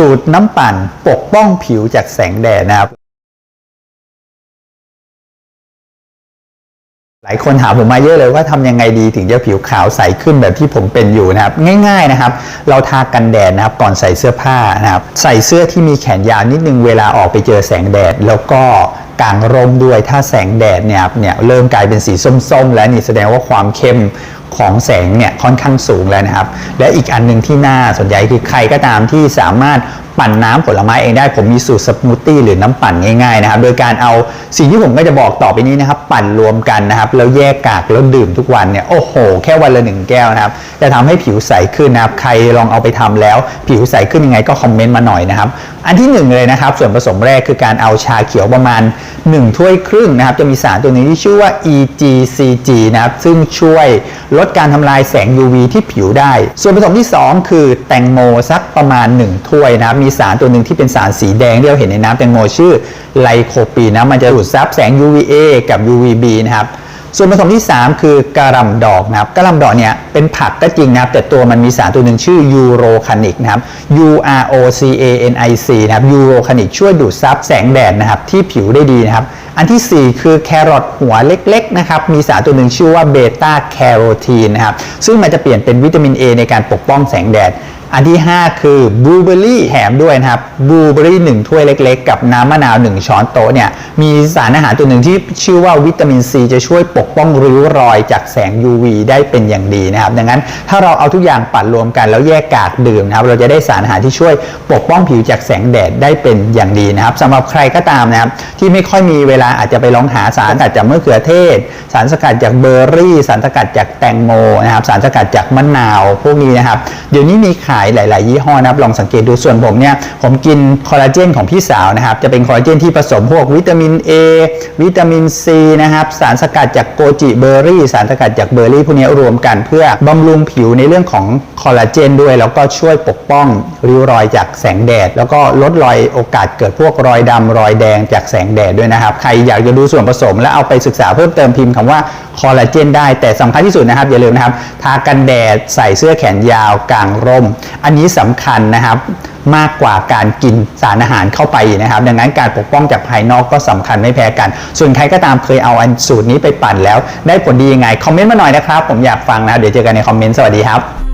สูตรน้ำปั่นปกป้องผิวจากแสงแดดนะครับ หลายคนถามผมมาเยอะเลยว่าทำยังไงดีถึงจะผิวขาวใสขึ้นแบบที่ผมเป็นอยู่นะครับ ง่าย ๆนะครับ เราทากันแดดนะครับก่อนใส่เสื้อผ้านะครับ ใส่เสื้อที่มีแขนยาวนิดนึงเวลาออกไปเจอแสงแดดแล้วก็กางร่มด้วยถ้าแสงแดดเนี่ยเนี่ยเริ่มกลายเป็นสีส้มๆ แล้วนี่แสดงว่าความเข้ม ของแสงเนี่ยค่อนข้างสูงแล้วนะครับ และอีกอันหนึ่งที่น่าสนใจคือใครก็ตามที่สามารถปั่นน้ำผลไม้เองได้ผมมีสูตรสมูทตี้หรือน้ำปั่นง่ายๆนะครับโดยการเอาสิ่งที่ผมก็จะบอกต่อไปนี้นะครับ ปั่นรวมกันนะครับแล้วแยกกากแล้วดื่มทุกวันเนี่ยโอ้โห แค่วันละหนึ่งแก้วนะครับจะทำให้ผิวใสขึ้นนะครับใครลองเอาไปทำแล้ว ผิวใสขึ้นยังไงก็คอมเมนต์มาหน่อยนะครับอันที่หนึ่งเลยนะครับส่วนผสมแรกคือการเอาชาเขียวประมาณ 1 ถ้วยครึ่งนะครับจะมีสารตัวนึงที่ชื่อว่า EGCG นะครับซึ่งช่วยลดการทำลายแสง UV ที่ผิวได้ ส่วนผสมที่ 2 คือแตงโมสักประมาณ 1 ถ้วยนะครับมีสารตัวหนึ่งที่เป็นสารสีแดงที่เราเห็นในน้ำแตงโมชื่อไลโคปีนนะมันจะดูดซับแสง UVA กับ UVB นะครับ ส่วนผสมที่ 3 คือกะหล่ำดอกนะครับกะหล่ำดอกเนี่ยเป็นผักก็จริงนะครับแต่ตัวมันมีสารตัวหนึ่งชื่อยูโรคานิกนะครับ U R O C A N I C นะครับยูโรคานิกช่วยดูดซับแสงแดดนะครับที่ผิวได้ดีนะครับ อันที่ 4 คือแครอทหัวเล็กๆนะครับมีสารตัวหนึ่งชื่อว่าเบต้าแคโรทีนนะครับซึ่งมันจะเปลี่ยนเป็นวิตามิน A ในการปกป้องแสงแดด อันที่ 5 คือบลูเบอร์รี่แถมด้วยนะครับบลูเบอร์รี่หนึ่งถ้วยเล็กๆ กับน้ำมะนาว 1 ช้อนโต๊ะเนี่ยมีสารอาหารตัวหนึ่งที่ชื่อว่าวิตามินซีจะช่วยปกป้องริ้วรอยจากแสง UV ได้เป็นอย่างดีนะครับ ดังนั้นถ้าเราเอาทุกอย่างปั่นรวมกันแล้วแยกกากดื่มนะครับ เราจะได้สารอาหารที่ช่วยปกป้องผิวจากแสงแดดได้เป็นอย่างดีนะครับสำหรับใครก็ตามนะครับที่ไม่ค่อยมีเวลาอาจจะไปลองหาสารสกัดจากมะเขือเทศ สารสกัดจากเบอร์รี่ สารสกัดจากแตงโมนะครับสารสกัดจากมะนาว พวกนี้นะครับเดี๋ยวนี้มีขายหลาย ๆ ยี่ห้อนะครับลองสังเกตดูส่วนผมเนี่ยผมกินคอลลาเจนของพี่สาวนะครับจะเป็นคอลลาเจนที่ผสมพวกวิตามิน A วิตามิน C นะครับสารสกัดจากโกจิเบอร์รี่ สารสกัดจากเบอร์รี่พวกนี้รวมกันเพื่อบำรุงผิวในเรื่องของคอลลาเจนด้วย แล้วก็ช่วยปกป้องริ้วรอยจากแสงแดด แล้วก็ลดรอยโอกาสเกิดพวกรอยดำรอยแดงจากแสงแดดด้วยนะครับ ใครอยากจะดูส่วนผสม และเอาไปศึกษาเพิ่มเติมพิมพ์คำว่าคอลลาเจนได้แต่สำคัญที่สุดนะครับอย่าลืมนะครับทากันแดดใส่เสื้อแขนยาวกางร่มอันนี้สำคัญนะครับมากกว่าการกินสารอาหารเข้าไปนะครับ ดังนั้นการปกป้องจากภายนอกก็สำคัญไม่แพ้กัน ส่วนใครก็ตามเคยเอาอันสูตรนี้ไปปั่นแล้ว ได้ผลดียังไง คอมเมนต์มาหน่อยนะครับ ผมอยากฟังนะ เดี๋ยวเจอกันในคอมเมนต์ สวัสดีครับ